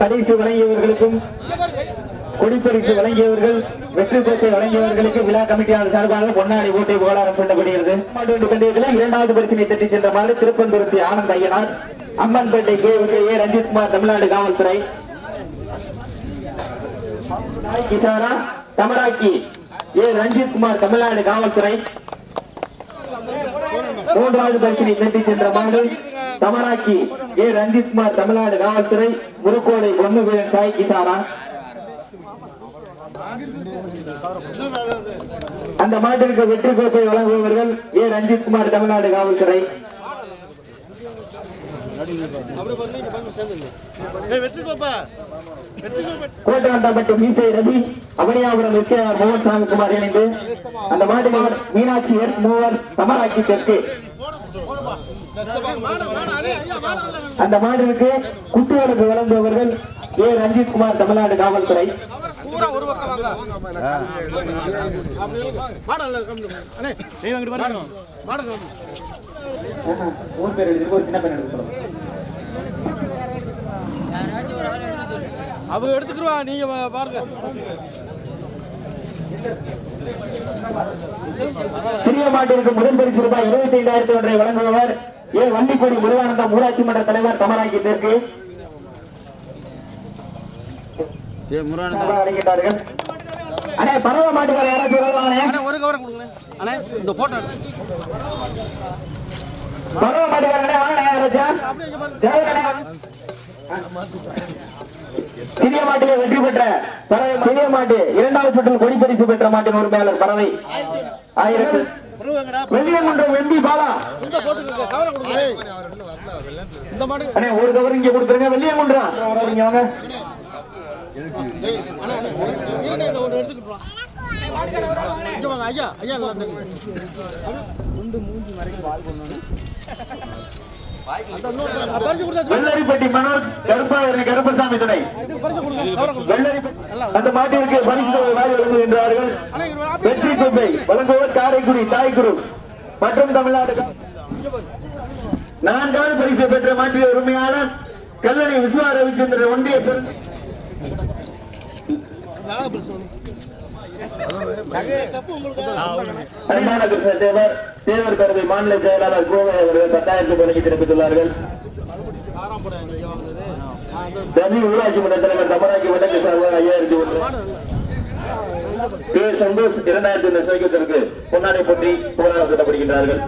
பரிசு வழங்கியவர்களுக்கும் கொடிப்பரிசு வழங்கியவர்கள் வெற்றி பரிசு வழங்கியவர்களுக்கு விழா கமிட்டியாளர் சார்பாக பொன்னாடி ஓட்டை புகழாரம் பண்ணப்படுகிறது பந்தயத்தில் இரண்டாவது பரிசினை தட்டி சென்றவாறு மாடு திருப்பந்துருத்தி ஆனந்த் ஐயனார் அம்மன்பேட்டை கே. ஏ. ரஞ்சித்குமார் தமிழ்நாடு காவல்துறை. கிசாரா தமராக்கி ஏ. ரஞ்சித்குமார் தமிழ்நாடு காவல்துறை. மூன்றாவது பரிசினை தட்டி சென்ற மாடு தமராக்கி ஏ. ரஞ்சித்குமார் தமிழ்நாடு காவல்துறை முருக்கோடை பொண்ணு வீரன் சாய் கிசாரா. அந்த மாட்டிற்கு வெற்றி கோப்பை வழங்குபவர்கள் ஏ. ரஞ்சித்குமார் தமிழ்நாடு காவல்துறை. வெற்றி மீசை ரவி அவனியாபுரம் விஸ்வநாத் மோகன் சாமிக்குமார் இணைந்து அந்த மாட்டு மீனாட்சி எஸ் மூவர் தமராட்சி தெற்கு. அந்த மாடுக்கு குத்துவலுக்கு வழங்குபவர்கள் ஏ. ரஞ்சித் குமார் தமிழ்நாடு காவல்துறை. மூணு பேர் எழுதி ஒரு சின்ன. அவங்க எடுத்துக்கிருவா நீங்க பாருங்க. சிறிய மாட்டிற்கு முதல் பரிசு ரூபாய் இருபத்தி ஐந்தாயிரத்தி ஒன்றை வழங்குபவர் ஏ வண்டிக்கொடி முருகானந்தம் ஊராட்சி மன்ற தலைவர் தமராக்கி தெற்கு அழைக்கிறார்கள் அண்ணே பரவ மாட்டுக்கார யாராச்சும் வருவாங்களே? அண்ணா ஒரு கவரை கொடுங்களேன் அண்ணா இந்த போட்டோ எடுத்து பரவ மாட்டுக்காரனே வாங்கண்ணே யாராச்சும்? அப்படியே இங்க பாருங்க. ஜெயகண்ணே. சிறிய மாட்டிலே வெற்றி பெற்ற பறவை சிறிய மாட்டு இரண்டாவது சுற்றில் கொடி பரிசு பெற்ற மாட்டின் உரிமையாளர் பறவை. ஆயிரத்து முருகங்கடா வெள்ளியங்குன்றம் எம்பி பாலா. இந்த போட்டு கவரை கொடுங்க. இந்த மாடு. அண்ணே ஒரு கவர் இங்க கொடுத்துருங்க. வெள்ளியங்குன்றம். இங்க வாங்க. ஐயா ஐயா இன்னொரு அஹ் பரிசு கொடுத்தாச்சு வெள்ளரிப்பட்டி மனோஜ் கருப்பசாமி துணை. அந்த மாட்டிற்கு பரிசு வழங்குகின்றார்கள். வெற்றி கோப்பை வழங்குவோர் காரைக்குடி தாய்குரு மற்றும் தமிழ்நாடு. நான்காவது பரிசு பெற்ற மாற்றிய உரிமையாளர் கல்லணை விஸ்வா ரவிச்சந்திரன் ஒன்றிய அன்பான கிருஷ்ண தேவர் தேவர் பேரவை மாநில செயலாளர் கோவை அவர்கள் பத்தாயிரத்து வழங்கி தெரிவித்துள்ளார்கள் ஆறாம் ரவி ஊராட்சி மன்ற தலைவர் தமராக்கி வடக்கு சார்பாக ஐயாயிரத்தி ஒன்று சந்தோஷ் இரண்டாயிரத்தி ஒன்று சைக்கியத்திற்கு பொன்னாடை பற்றி புகழாரம் கட்டப்படுகின்றார்கள்